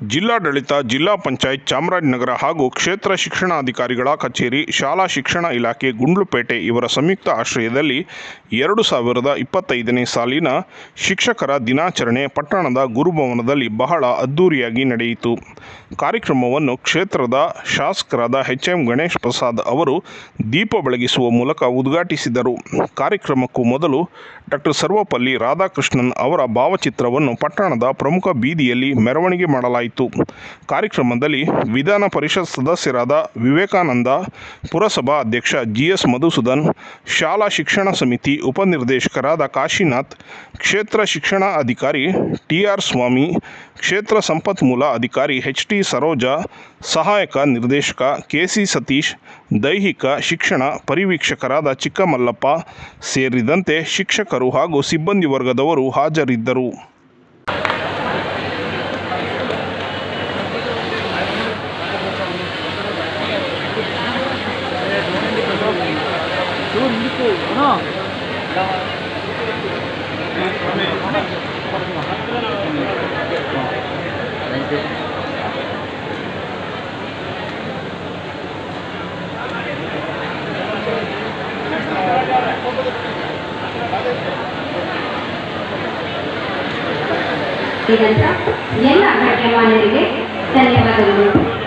ಜಿಲ್ಲಾಡಳಿತ, ಜಿಲ್ಲಾ ಪಂಚಾಯತ್, ಚಾಮರಾಜನಗರ ಹಾಗೂ ಕ್ಷೇತ್ರ ಶಿಕ್ಷಣಾಧಿಕಾರಿಗಳ ಕಚೇರಿ, ಶಾಲಾ ಶಿಕ್ಷಣ ಇಲಾಖೆ ಗುಂಡ್ಲುಪೇಟೆ ಇವರ ಸಂಯುಕ್ತ ಆಶ್ರಯದಲ್ಲಿ ಎರಡು ಸಾವಿರದ ಇಪ್ಪತ್ತೈದನೇ ಸಾಲಿನ ಶಿಕ್ಷಕರ ದಿನಾಚರಣೆ ಪಟ್ಟಣದ ಗುರುಭವನದಲ್ಲಿ ಬಹಳ ಅದ್ದೂರಿಯಾಗಿ ನಡೆಯಿತು. ಕಾರ್ಯಕ್ರಮವನ್ನು ಕ್ಷೇತ್ರದ ಶಾಸಕರಾದ ಎಚ್ ಎಂ ಗಣೇಶ್ ಪ್ರಸಾದ್ ಅವರು ದೀಪ ಬೆಳಗಿಸುವ ಮೂಲಕ ಉದ್ಘಾಟಿಸಿದರು. ಕಾರ್ಯಕ್ರಮಕ್ಕೂ ಮೊದಲು ಡಾಕ್ಟರ್ ಸರ್ವಪಲ್ಲಿ ರಾಧಾಕೃಷ್ಣನ್ ಅವರ ಭಾವಚಿತ್ರವನ್ನು ಪಟ್ಟಣದ ಪ್ರಮುಖ ಬೀದಿಯಲ್ಲಿ ಮೆರವಣಿಗೆ ಮಾಡಲಾಯಿತು. ಕಾರ್ಯಕ್ರಮದಲ್ಲಿ ವಿಧಾನ ಪರಿಷತ್ ಸದಸ್ಯರಾದ ವಿವೇಕಾನಂದ, ಪುರಸಭಾ ಅಧ್ಯಕ್ಷ ಜಿ ಎಸ್ ಮಧುಸೂದನ್, ಶಾಲಾ ಶಿಕ್ಷಣ ಸಮಿತಿ ಉಪನಿರ್ದೇಶಕರಾದ ಕಾಶಿನಾಥ್, ಕ್ಷೇತ್ರ ಶಿಕ್ಷಣ ಅಧಿಕಾರಿ ಟಿ ಆರ್ ಸ್ವಾಮಿ, ಕ್ಷೇತ್ರ ಸಂಪನ್ಮೂಲ ಅಧಿಕಾರಿ ಎಚ್ ಟಿ ಸರೋಜಾ, ಸಹಾಯಕ ನಿರ್ದೇಶಕ ಕೆ ಸಿ ಸತೀಶ್, ದೈಹಿಕ ಶಿಕ್ಷಣ ಪರಿವೀಕ್ಷಕರಾದ ಚಿಕ್ಕಮಲ್ಲಪ್ಪ ಸೇರಿದಂತೆ ಶಿಕ್ಷಕರು ಹಾಗೂ ಸಿಬ್ಬಂದಿ ವರ್ಗದವರು ಹಾಜರಿದ್ದರು. ಇದಂತ ಎಲ್ಲ ಗಣ್ಯಮಾನ್ಯರಿಗೆ ಧನ್ಯವಾದಗಳು.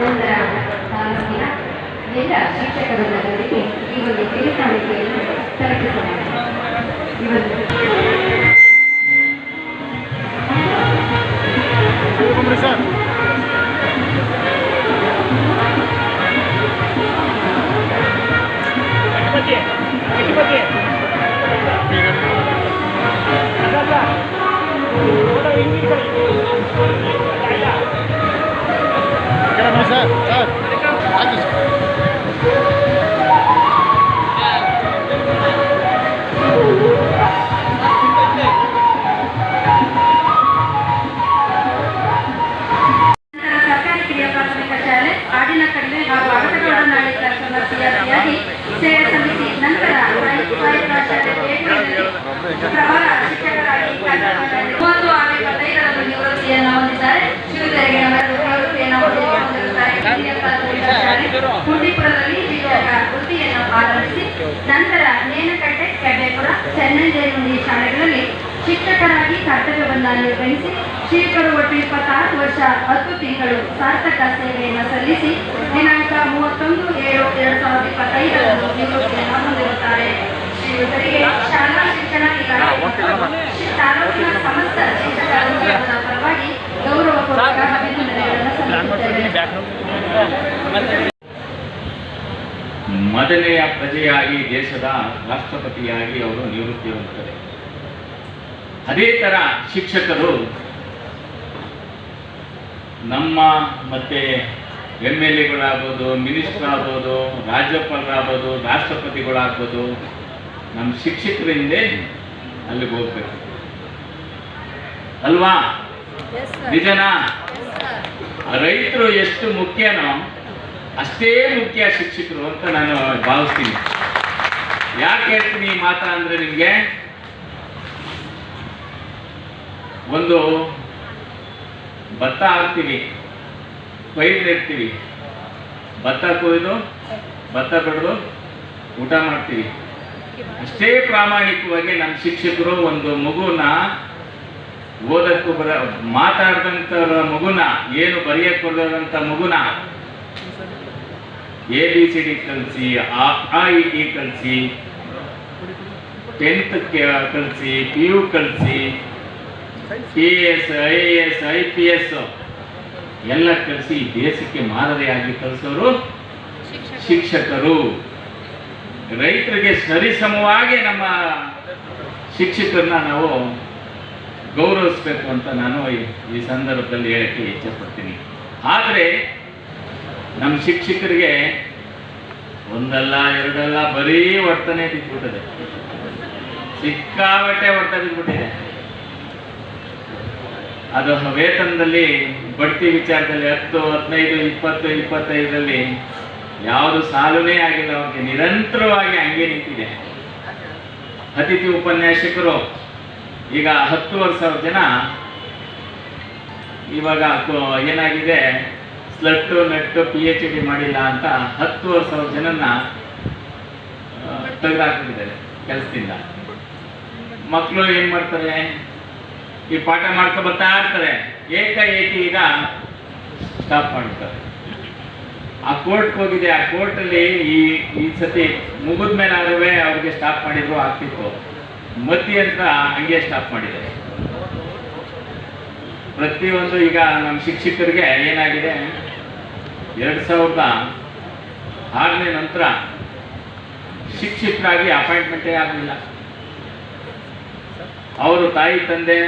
ನಂತರ ತಾಲೂಕಿನ ಎಲ್ಲ ಶಿಕ್ಷಕ ವೃಂದಗಳಿಗೆ ಈ ಒಂದು ಕಿರುಕಾಣಿಕೆಯನ್ನು ತಲುಪಿಸಲಾಗಿದೆ ಈ ಒಂದು ಸರ್ ಚೆನ್ನಂಜೇರುಂಡಿ ಶಾಲೆಗಳಲ್ಲಿ ಶಿಕ್ಷಕರಾಗಿ ಕರ್ತವ್ಯವನ್ನು ನಿರ್ವಹಿಸಿ ಶ್ರೀಕರು ಒಟ್ಟು ಇಪ್ಪತ್ತಾರು ವರ್ಷ ಹತ್ತು ತಿಂಗಳು ಸಾರ್ಥಕ ಸೇವೆಯನ್ನು ಸಲ್ಲಿಸಿ ದಿನಾಂಕ ಮೂವತ್ತೊಂದು ಏಳು ಎರಡ್ ಸಾವಿರದ ಇಪ್ಪತ್ತೈದರಂದು ನಿವೃತ್ತಿಯನ್ನು ಹೊಂದಿರುತ್ತಾರೆ ಶ್ರೀಯುತರಿಗೆ ಶಾಲಾ ಶಿಕ್ಷಣ ಇಲಾಖೆ ತಾಲೂಕಿನ ಸಮಸ್ತ ಶಿಕ್ಷಕರ ಪರವಾಗಿ ಗೌರವ ಗೌರವಪೂರ್ವಕ ಅಭಿನಂದನೆಗಳನ್ನು ಸಲ್ಲಿಸುತ್ತೇವೆ. ಮೊದಲನೆಯ ಪ್ರಜೆಯಾಗಿ ದೇಶದ ರಾಷ್ಟ್ರಪತಿಯಾಗಿ ಅವರು ನಿವೃತ್ತಿ ಹೊಂದುತ್ತದೆ ಅದೇ ಥರ ಶಿಕ್ಷಕರು ನಮ್ಮ ಮತ್ತೆ ಎಂ ಎಲ್ ಎಗಳಾಗ್ಬೋದು ಮಿನಿಸ್ಟರ್ ಆಗ್ಬೋದು ರಾಜ್ಯಪಾಲರಾಗ್ಬೋದು ರಾಷ್ಟ್ರಪತಿಗಳಾಗ್ಬೋದು ನಮ್ಮ ಶಿಕ್ಷಕರಿಂದ ಅಲ್ಲಿಗೆ ಹೋಗ್ಬೇಕು. ಅಲ್ವಾ? ನಿಜನಾ? ರೈತರು ಎಷ್ಟು ಮುಖ್ಯನೋ ಅಷ್ಟೇ ಮುಖ್ಯ ಶಿಕ್ಷಕರು ಅಂತ ನಾನು ಭಾವಿಸ್ತೀನಿ. ಯಾಕೆ ಹೇಳ್ತೀನಿ ಈ ಮಾತ ಅಂದ್ರೆ ನಿಮಗೆ ಒಂದು ಭತ್ತ ಹಾಕ್ತೀವಿ ಪೈರ್ಲಿರ್ತೀವಿ ಭತ್ತ ಕೊಯ್ದು, ಭತ್ತ ಬೆಳೆದು ಊಟ ಮಾಡ್ತೀವಿ. ಅಷ್ಟೇ ಪ್ರಾಮಾಣಿಕವಾಗಿ ನಮ್ಮ ಶಿಕ್ಷಕರು ಒಂದು ಮಗುನ ಓದಕ್ಕೂ ಬರ ಮಾತಾಡ್ದಂಥ ಮಗುನ, ಏನು ಬರೆಯಕ್ಕೆ ಬರದಂಥ ಮಗುನ ಎ ಬಿ ಸಿ ಡಿ ಕಲಿಸಿ ಆ ಇ ಟಿ ಕಲಿಸಿ ಟೆಂತ್ ಕಲಿಸಿ ಪಿ ಯು ಕಲಿಸಿ P S I A S I P S ಎಲ್ಲ ಕಲಿಸಿ ದೇಶಕ್ಕೆ ಮಾದರಿಯಾಗಿ ಕಲಿಸೋರು ಶಿಕ್ಷಕರು. ರೈತರಿಗೆ ಸರಿಸಮವಾಗಿ ನಮ್ಮ ಶಿಕ್ಷಕರನ್ನ ನಾವು ಗೌರವಿಸ್ಬೇಕು ಅಂತ ನಾನು ಈ- ಈ ಸಂದರ್ಭದಲ್ಲಿ ಹೇಳಕ್ಕೆ ಇಚ್ಛೆಪಡ್ತೀನಿ ಆದರೆ ನಮ್ಮ ಶಿಕ್ಷಕರಿಗೆ ಒಂದಲ್ಲ, ಎರಡಲ್ಲ, ಬರೀ ವರ್ತನೆ ಬಿದ್ದುಬಿಟ್ಟಿದೆ ಸಿಕ್ಕಾಬಟ್ಟೆ ಹೊಡ್ತಾ ಬಿದ್ದುಬಿಟ್ಟಿದೆ ಅದು ವೇತನದಲ್ಲಿ, ಬಡ್ತಿ ವಿಚಾರದಲ್ಲಿ ಹತ್ತು, ಹದಿನೈದು, ಇಪ್ಪತ್ತು, ಇಪ್ಪತ್ತೈದರಲ್ಲಿ ಯಾವುದು ಸಾಲುನೇ ಆಗಿಲ್ಲ ಅವ್ರಿಗೆ ನಿರಂತರವಾಗಿ ಹಂಗೆ ನಿಂತಿದೆ. ಅತಿಥಿ ಉಪನ್ಯಾಸಕರು, ಈಗ ಹತ್ತುವರೆ ಸಾವಿರ ಜನ, ಇವಾಗ ಏನಾಗಿದೆ? ಸ್ಲಟ್ಟು ನೆಟ್ಟು ಪಿ ಎಚ್ ಡಿ ಮಾಡಿಲ್ಲ ಅಂತ ಹತ್ತುವರೆ ಸಾವಿರ ಜನನ್ನ ತೆಗೆದಾಕ್ಬಿಟ್ಟಿದ್ದಾರೆ ಕೆಲಸದಿಂದ. ಮಕ್ಕಳು ಏನು ಮಾಡ್ತಾರೆ? ಈ ಪಾಠ ಮಾಡ್ಕೊ ಬರ್ತಾ ಇರ್ತಾರೆ. ಏಕಾಏಕಿ ಈಗ ಸ್ಟಾಪ್ ಮಾಡ್ತಾರೆ ಆ ಕೋರ್ಟ್ಗೆ ಹೋಗಿದೆ. ಆ ಕೋರ್ಟಲ್ಲಿ ಈ ಈ ಸತಿ ಮುಗಿದ ಮೇಲೆ ಅವ್ರಿಗೆ ಸ್ಟಾಪ್ ಮಾಡಿದ್ರು, ಆಗ್ತಿತ್ತು. ಅಂತ ಹಂಗೆ ಸ್ಟಾಪ್ ಮಾಡಿದ್ದಾರೆ. ಪ್ರತಿಯೊಂದು ಈಗ ನಮ್ಮ ಶಿಕ್ಷಕರಿಗೆ ಏನಾಗಿದೆ? ಎರಡು ಸಾವಿರದ ಆರನೇ ನಂತರ ಶಿಕ್ಷಕರಾಗಿ ಅಪಾಯಿಂಟ್ಮೆಂಟೇ ಆಗಲಿಲ್ಲ. ಅವರು ತಾಯಿ, ತಂದೆ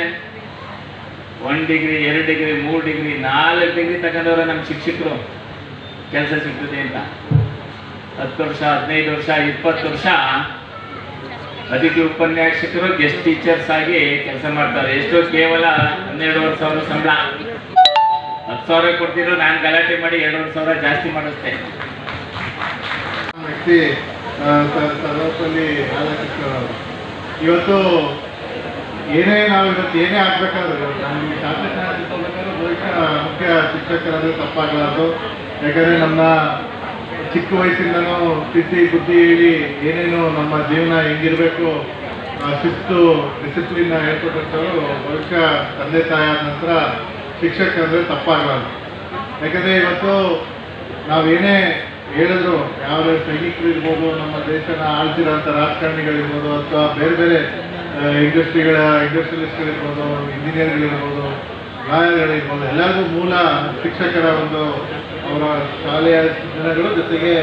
ಒನ್ ಡಿಗ್ರಿ, ಎರಡು ಡಿಗ್ರಿ, ಮೂರು ಡಿಗ್ರಿ, ನಾಲ್ಕು ಡಿಗ್ರಿ ತಗೊಂಡವ್ರೆ ನಮ್ಮ ಶಿಕ್ಷಕರು. ಕೆಲಸ ಸಿಗ್ತದೆ ಅಂತ. ಹತ್ತು ವರ್ಷ, ಹದಿನೈದು ವರ್ಷ, ಇಪ್ಪತ್ತು ವರ್ಷ ಅತಿಥಿ ಉಪನ್ಯಾಸಕರು ಗೆಸ್ಟ್ ಟೀಚರ್ಸ್ ಆಗಿ ಕೆಲಸ ಮಾಡ್ತಾರೆ. ಎಷ್ಟೋ ಕೇವಲ ಹನ್ನೆರಡುವರೆ ಸಾವಿರ ಸಂಬಳ. ಹತ್ತು ಸಾವಿರ ಕೊಡ್ತಿದ್ರು, ನಾನು ಗಲಾಟೆ ಮಾಡಿ ಎರಡೂವರೆ ಸಾವಿರ ಜಾಸ್ತಿ ಮಾಡಿಸ್ತೇನೆ ವ್ಯಕ್ತಿ ಸರ್ವಪಲ್ಲಿ ಇವತ್ತು ಏನೇ ನಾವು ಇವತ್ತು ಏನೇ ಆಗ್ಬೇಕಾದ್ರೂ ನಮಗೆ ಬಹುಶಃ ಮುಖ್ಯ ಶಿಕ್ಷಕರಾದ್ರೂ ತಪ್ಪಾಗಲಾರ್ದು. ಯಾಕಂದರೆ ನಮ್ಮ ಚಿಕ್ಕ ವಯಸ್ಸಿಂದನೂ ತಿದ್ದಿ ಬುದ್ಧಿ ಹೇಳಿ ಏನೇನು ನಮ್ಮ ಜೀವನ ಹೆಂಗಿರಬೇಕು ಶಿಸ್ತು ಡಿಸಿಪ್ಲಿನ್ನ ಹೇಳ್ಕೊಟ್ಟಂಥವ್ರು ಬಹುಶಃ ತಂದೆ ತಾಯಿ ಆದ ನಂತರ ಶಿಕ್ಷಕರಂದ್ರೆ ತಪ್ಪಾಗಬಾರ್ದು ಯಾಕಂದರೆ ಇವತ್ತು ನಾವೇನೇ ಹೇಳಿದ್ರು ಯಾವ ಸೈನಿಕರು ಇರ್ಬೋದು ನಮ್ಮ ದೇಶನ ಆಳ್ತಿರೋಂಥ ರಾಜಕಾರಣಿಗಳಿರ್ಬೋದು ಅಥವಾ ಬೇರೆ ಬೇರೆ ಇಂಡಸ್ಟ್ರಿಗಳ ಇಂಡಸ್ಟ್ರಿಯಲಿಸ್ಟ್ಗಳಿರ್ಬೋದು ಇಂಜಿನಿಯರ್ಗಳಿರ್ಬೋದು ಲಾಯರ್ಗಳಿರ್ಬೋದು ಎಲ್ಲರಿಗೂ ಮೂಲ ಶಿಕ್ಷಕರ ಒಂದು ಅವರ ಶಾಲೆಯ ದಿನಗಳು ಜೊತೆಗೆ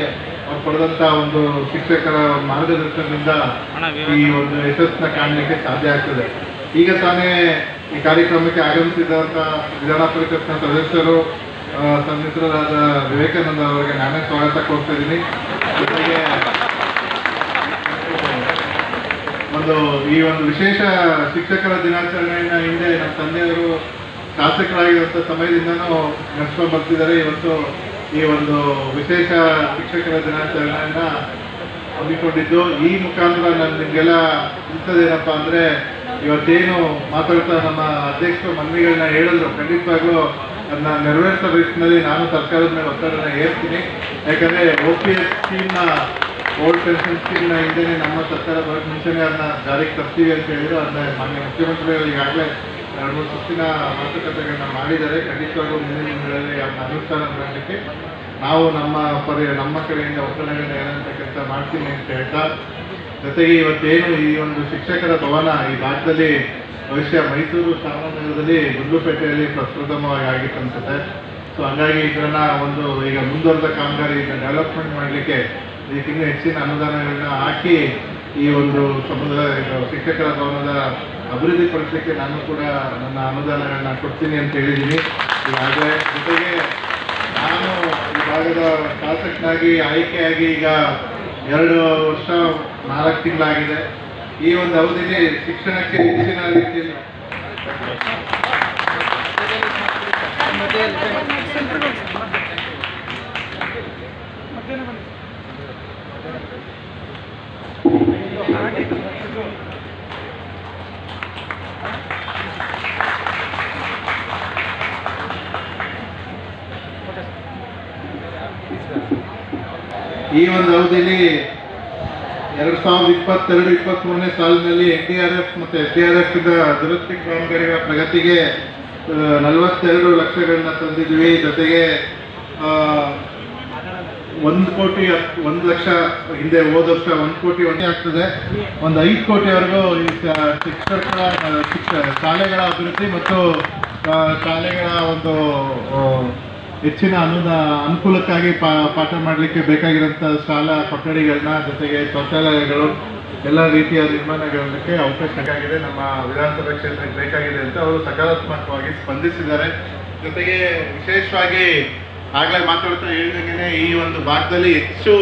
ಅವ್ರು ಪಡೆದಂಥ ಒಂದು ಶಿಕ್ಷಕರ ಮಾರ್ಗದರ್ಶನದಿಂದ ಈ ಒಂದು ಯಶಸ್ಸನ್ನ ಕಾಣಲಿಕ್ಕೆ ಸಾಧ್ಯ ಆಗ್ತದೆ. ಈಗ ತಾನೇ ಈ ಕಾರ್ಯಕ್ರಮಕ್ಕೆ ಆಗಮಿಸಿದಂಥ ವಿಧಾನ ಪರಿಷತ್ನ ಸದಸ್ಯರು ಆ, ವಿವೇಕಾನಂದ ಅವರಿಗೆ ನಾನೇ ಸ್ವಾಗತ ಕೊಡ್ತಾ ಇದ್ದೀನಿ. ಜೊತೆಗೆ ಒಂದು ಈ ಒಂದು ವಿಶೇಷ ಶಿಕ್ಷಕರ ದಿನಾಚರಣೆಯನ್ನ ಹಿಂದೆ ನಮ್ಮ ತಂದೆಯವರು ಶಾಸಕರಾಗಿರುವಂಥ ಸಮಯದಿಂದನೂ ನಡೆಸ್ಕೊಂಡು ಬರ್ತಿದ್ದಾರೆ. ಇವತ್ತು ಈ ಒಂದು ವಿಶೇಷ ಶಿಕ್ಷಕರ ದಿನಾಚರಣೆಯನ್ನ ಹಮ್ಮಿಕೊಂಡಿದ್ದು. ಈ ಮುಖಾಂತರ ನಾನು ನಿಮಗೆಲ್ಲ ತಿಳಿಸೋದೇನಪ್ಪ ಅಂದರೆ ಇವತ್ತೇನು ಮಾತಾಡ್ತಾ ನಮ್ಮ ಅಧ್ಯಕ್ಷರು ಮನವಿಗಳನ್ನ ಹೇಳಿದ್ರು. ಖಂಡಿತವಾಗ್ಲೂ ಅದನ್ನ ನೆರವೇರಿಸೋ ರೀತಿಯಲ್ಲಿ ನಾನು ಸರ್ಕಾರದ ಮೇಲೆ ಒತ್ತಡನ ಹೇಳ್ತೀನಿ ಯಾಕಂದರೆ ಓ ಪಿ ಎಸ್ ಸ್ಕೀಮ್ನ ಓಲ್ಡ್ ಪೆನ್ಷನ್ ಸ್ಕೀಮ್ನ ಹಿಂದೆ ನಮ್ಮ ಸರ್ಕಾರ ಮುಂಚೆನೇ ಅದನ್ನ ಜಾರಿಗೆ ತರ್ತೀವಿ ಅಂತ ಹೇಳಿದ್ರು. ಅದನ್ನ ಮಾನ್ಯ ಮುಖ್ಯಮಂತ್ರಿಗಳು ಈಗಾಗಲೇ ಎರಡು ಮೂರು ಸುತ್ತಿನ ಮಾತುಕತೆಗಳನ್ನ ಮಾಡಿದ್ದಾರೆ. ಖಂಡಿತವಾಗ್ಲೂ ಮುಂದಿನ ದಿನಗಳಲ್ಲಿ ಅದನ್ನ ಅನುಷ್ಠಾನ ಮಾಡಲಿಕ್ಕೆ ನಾವು ನಮ್ಮ ಪರಿ, ನಮ್ಮ ಕಡೆಯಿಂದ ಒತ್ತಡಗಳನ್ನ ಏನಂತ ಕೆಲಸ ಮಾಡ್ತೀನಿ ಅಂತ ಹೇಳ್ತಾ ಜೊತೆಗೆ ಇವತ್ತೇನು ಈ ಒಂದು ಶಿಕ್ಷಕರ ಭವನ ಈ ಭಾಗದಲ್ಲಿ ಭವಿಷ್ಯ ಮೈಸೂರು ಸಾಮಾನ್ಯದಲ್ಲಿ ಗುಂಡ್ಲುಪೇಟೆಯಲ್ಲಿ ಪ್ರಪ್ರಥಮವಾಗಿ ಆಗಿತ್ತು ಅನ್ಸುತ್ತೆ ಸೊ ಹಾಗಾಗಿ ಇದನ್ನ ಒಂದು ಈಗ ಮುಂದುವರೆದ ಕಾಮಗಾರಿ ಇದನ್ನ ಡೆವಲಪ್ಮೆಂಟ್ ಮಾಡಲಿಕ್ಕೆ ಇದಕ್ಕಿಂತ ಹೆಚ್ಚಿನ ಅನುದಾನಗಳನ್ನ ಹಾಕಿ ಈ ಒಂದು ಸಮುದಾಯ ಶಿಕ್ಷಕರ ಭವನದ ಅಭಿವೃದ್ಧಿ ಪಡಿಸಲಿಕ್ಕೆ ನಾನು ಕೂಡ ನನ್ನ ಅನುದಾನಗಳನ್ನ ಕೊಡ್ತೀನಿ ಅಂತ ಹೇಳಿದ್ದೀನಿ. ಆದರೆ ಜೊತೆಗೆ ನಾನು ಈ ಭಾಗದ ಶಾಸಕನಾಗಿ ಆಯ್ಕೆಯಾಗಿ ಈಗ ಎರಡು ವರ್ಷ ನಾಲ್ಕು ತಿಂಗಳಾಗಿದೆ. ಈ ಒಂದು ಅವಧಿಯಲ್ಲಿ ಶಿಕ್ಷಣಕ್ಕೆ ಹೆಚ್ಚಿನ ರೀತಿಯಲ್ಲಿ ಈ ಒಂದು ಅವಧಿಯಲ್ಲಿ ಎರಡು ಸಾವಿರದ ಇಪ್ಪತ್ತೆರಡು ಇಪ್ಪತ್ತ್ಮೂರನೇ ಸಾಲಿನಲ್ಲಿ ಎನ್ ಡಿ ಆರ್ ಎಫ್ ಮತ್ತು ಎಸ್ ಡಿ ಆರ್ ಎಫ್ ದುರಸ್ತಿ ಕಾಮಗಾರಿಗಳ ಪ್ರಗತಿಗೆ ನಲವತ್ತೆರಡು ಲಕ್ಷಗಳನ್ನ ತಂದಿದ್ವಿ. ಜೊತೆಗೆ ಒಂದು ಕೋಟಿ ಒಂದು ಲಕ್ಷ ಹಿಂದೆ ಹೋದ ವರ್ಷ ಒಂದು ಕೋಟಿ ಒಂದೇ ಆಗ್ತದೆ. ಒಂದು ಐದು ಕೋಟಿವರೆಗೂ ಈ ಶಿಕ್ಷಕರ, ಶಿಕ್ಷ, ಶಾಲೆಗಳ ಅಭಿವೃದ್ಧಿ ಮತ್ತು ಶಾಲೆಗಳ ಒಂದು ಹೆಚ್ಚಿನ ಅನುದ, ಅನುಕೂಲಕ್ಕಾಗಿ ಪಾಠ ಮಾಡಲಿಕ್ಕೆ ಬೇಕಾಗಿರೋಂಥ ಶಾಲಾ ಕೊಠಡಿಗಳನ್ನ ಜೊತೆಗೆ ಶೌಚಾಲಯಗಳು, ಎಲ್ಲ ರೀತಿಯ ನಿರ್ಮಾಣಗಳಿಗೆ ಆಗಿದೆ ನಮ್ಮ ವಿಧಾನಸಭಾ ಕ್ಷೇತ್ರಕ್ಕೆ ಬೇಕಾಗಿದೆ ಅಂತ ಅವರು ಸಕಾರಾತ್ಮಕವಾಗಿ ಸ್ಪಂದಿಸಿದ್ದಾರೆ. ಜೊತೆಗೆ ವಿಶೇಷವಾಗಿ ಆಗಲೇ ಮಾತಾಡ್ತಾ ಹೇಳಿದಂಗೆ ಈ ಒಂದು ಭಾಗದಲ್ಲಿ ಹೆಚ್ಚು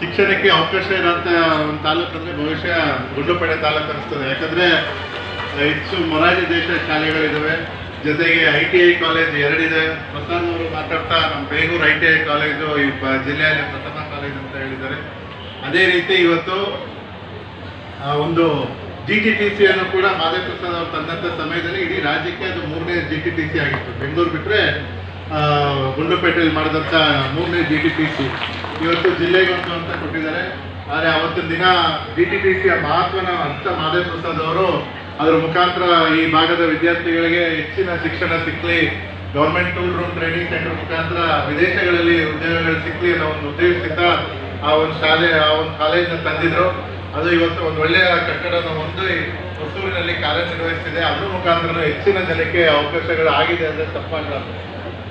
ಶಿಕ್ಷಣಕ್ಕೆ ಅವಕಾಶ ಇರೋಂಥ ಒಂದು ತಾಲೂಕು ಅಂದರೆ ಬಹುಶಃ ಗುಂಡುಪಡೆ ತಾಲೂಕು ಅನಿಸ್ತದೆ. ಯಾಕಂದರೆ ಹೆಚ್ಚು ಮೊರಾಜಿ ದೇಶ ಶಾಲೆಗಳಿದ್ದಾವೆ ಜೊತೆಗೆ ಐ ಟಿ ಐ ಕಾಲೇಜ್ ಎರಡಿದೆ. ಹೊಸನೂರು ಮಾತಾಡ್ತಾ ನಮ್ಮ Begur I T I college ಈ ಜಿಲ್ಲೆಯಲ್ಲಿ ಪ್ರಥಮ ಕಾಲೇಜ್ ಅಂತ ಹೇಳಿದ್ದಾರೆ. ಅದೇ ರೀತಿ ಇವತ್ತು ಒಂದು ಜಿ ಟಿ ಟಿ ಸಿಯನ್ನು ಕೂಡ ಮಾಧವ ಪ್ರಸಾದ್ ಅವರು ತಂದಂಥ ಸಮಯದಲ್ಲಿ ಇಡೀ ರಾಜ್ಯಕ್ಕೆ ಅದು ಮೂರನೇ ಜಿ ಟಿ ಟಿ ಸಿ ಆಗಿತ್ತು. ಬೆಂಗಳೂರು ಬಿಟ್ಟರೆ ಗುಂಡ್ಲುಪೇಟೆಯಲ್ಲಿ ಮಾಡಿದಂಥ ಮೂರನೇ ಜಿ ಟಿ ಟಿ ಸಿ ಇವತ್ತು ಜಿಲ್ಲೆಗೊಂದು ಅಂತ ಕೊಟ್ಟಿದ್ದಾರೆ. ಆದರೆ ಅವತ್ತಿನ ದಿನ ಜಿ ಟಿ ಟಿ ಸಿಯ ಮಹತ್ವನ ಅರ್ಥ ಮಾಧವ ಪ್ರಸಾದ್ ಅವರು ಅದರ ಮುಖಾಂತರ ಈ ಭಾಗದ ವಿದ್ಯಾರ್ಥಿಗಳಿಗೆ ಹೆಚ್ಚಿನ ಶಿಕ್ಷಣ ಸಿಕ್ಕಲಿ government tool room training centre ಮುಖಾಂತರ ವಿದೇಶಗಳಲ್ಲಿ ಉದ್ಯೋಗಗಳು ಸಿಕ್ಕಲಿ ಅನ್ನೋ ಒಂದು ಉದ್ದೇಶದಿಂದ ಆ ಒಂದು ಶಾಲೆ, ಆ ಒಂದು ಕಾಲೇಜನ್ನ ತಂದಿದ್ರು. ಅದು ಇವತ್ತು ಒಂದು ಒಳ್ಳೆಯ ಕಟ್ಟಡನ ಒಂದು ಹೊಸೂರಿನಲ್ಲಿ ಕಾರ್ಯನಿರ್ವಹಿಸ್ತಿದೆ. ಅದ್ರ ಮುಖಾಂತರ ಹೆಚ್ಚಿನ ಜನಕ್ಕೆ ಅವಕಾಶಗಳು ಆಗಿದೆ ಅಂದರೆ ತಪ್ಪಾಗಲ್ಲ.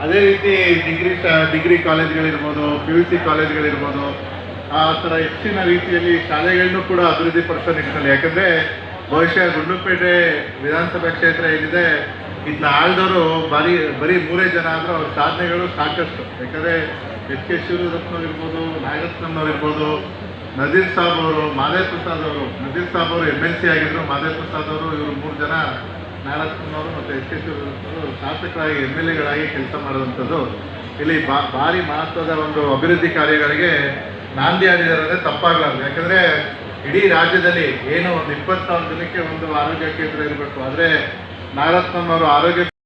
ಅದೇ ರೀತಿ ಡಿಗ್ರಿ ಡಿಗ್ರಿ ಕಾಲೇಜ್ಗಳಿರ್ಬೋದು ಪಿ ಯು ಸಿ ಕಾಲೇಜ್ಗಳಿರ್ಬೋದು ಆ ಥರ ಹೆಚ್ಚಿನ ರೀತಿಯಲ್ಲಿ ಶಾಲೆಗಳನ್ನೂ ಕೂಡ ಅಭಿವೃದ್ಧಿ ಪಡಿಸೋ ನಿಟ್ಟಿನಲ್ಲಿ. ಯಾಕಂದರೆ ಬಹುಶಃ ಗುಂಡ್ಲುಪೇಟೆ ವಿಧಾನಸಭಾ ಕ್ಷೇತ್ರ ಏನಿದೆ ಇದನ್ನ ಆಳ್ದವರು ಬರೀ ಬರೀ ಮೂರೇ ಜನ ಆದರೂ ಅವ್ರ ಸಾಧನೆಗಳು ಸಾಕಷ್ಟು. ಯಾಕಂದರೆ ಎಚ್ ಕೆ ಶಿವರತ್ನವ್ರು ಇರ್ಬೋದು ನಾಗರತ್ನವ್ರು ನದೀರ್ ಸಾಬ್ ಅವರು, ಮಾದೇವ್ ಪ್ರಸಾದ್ ಅವರು. ನದೀರ್ ಸಾಬ್ ಅವರು ಎಂ ಎಲ್ ಸಿ ಆಗಿದ್ರು ಮಾದೇ ಪ್ರಸಾದ್ ಅವರು ಇವರು ಮೂರು ಜನ ನಾಗರತ್ನವರು ಮತ್ತು ಎಚ್ ಕೆ ಶಿವರತ್ನವರು ಶಾಸಕರಾಗಿ ಎಂ ಎಲ್ ಎಗಳಾಗಿ ಕೆಲಸ ಮಾಡುವಂಥದ್ದು. ಇಲ್ಲಿ ಬಾ, ಭಾರಿ ಮಹತ್ವದ ಒಂದು ಅಭಿವೃದ್ಧಿ ಕಾರ್ಯಗಳಿಗೆ ನಾಂದಿ ಆಡಿದ್ದಾರೆ ತಪ್ಪಾಗಲಾರ್ದು. ಯಾಕಂದರೆ ಇಡೀ ರಾಜ್ಯದಲ್ಲಿ ಏನು ಒಂದು ಇಪ್ಪತ್ನಾಲ್ಕು ದಿನಕ್ಕೆ ಒಂದು ಆರೋಗ್ಯ ಕೇಂದ್ರ ಇರಬೇಕು. ಆದರೆ ನಾಗರತ್ನಂ ಅವರು ಆರೋಗ್ಯ